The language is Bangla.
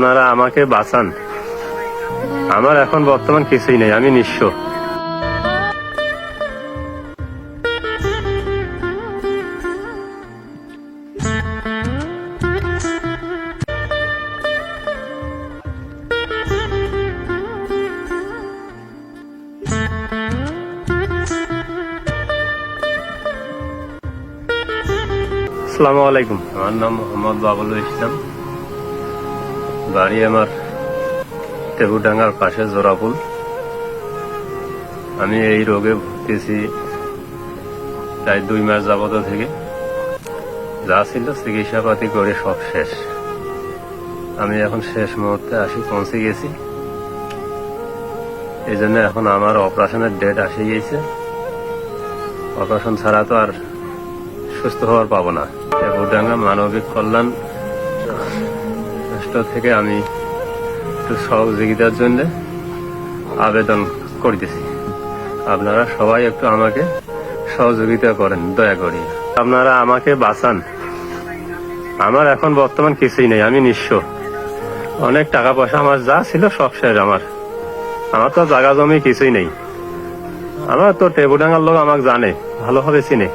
আপনারা আমাকে বাঁচান। আমার এখন বর্তমান কিছুই নেই, আমি নিঃস্ব। আসসালামু আলাইকুম। আমার নাম মোহাম্মদ বাবুল ইসলাম। বাড়ি আমার টেবুডাঙ্গার পাশে জোড়াপুল। আমি এই রোগে ভুগতেছি প্রায় দুই মাস যাবত থেকে। যা ছিল চিকিৎসাপাতি করে সব শেষ। আমি এখন শেষ মুহূর্তে আসি, পৌঁছে গেছি। এই জন্য এখন আমার অপারেশনের ডেট আসে গিয়েছে অপারেশন ছাড়া তো আর সুস্থ হওয়ার পাবো না। টেবুডাঙ্গা মানবিক কল্যাণ রাষ্ট্র থেকে আমি একটু সহযোগিতার জন্য আবেদন করতেছি। আপনারা সবাই একটু আমাকে সহযোগিতা করেন, দয়া করি। আপনারা আমাকে বাঁচান। আমার এখন বর্তমান কিছুই নেই, আমি নিঃস্ব। অনেক টাকা পয়সা আমার যা ছিল সব শেষ আমার। আমার তো জায়গা জমি কিছুই নেই। আমার তো টেবুডাঙ্গার লোক আমাকে জানে, ভালোভাবে চিনে।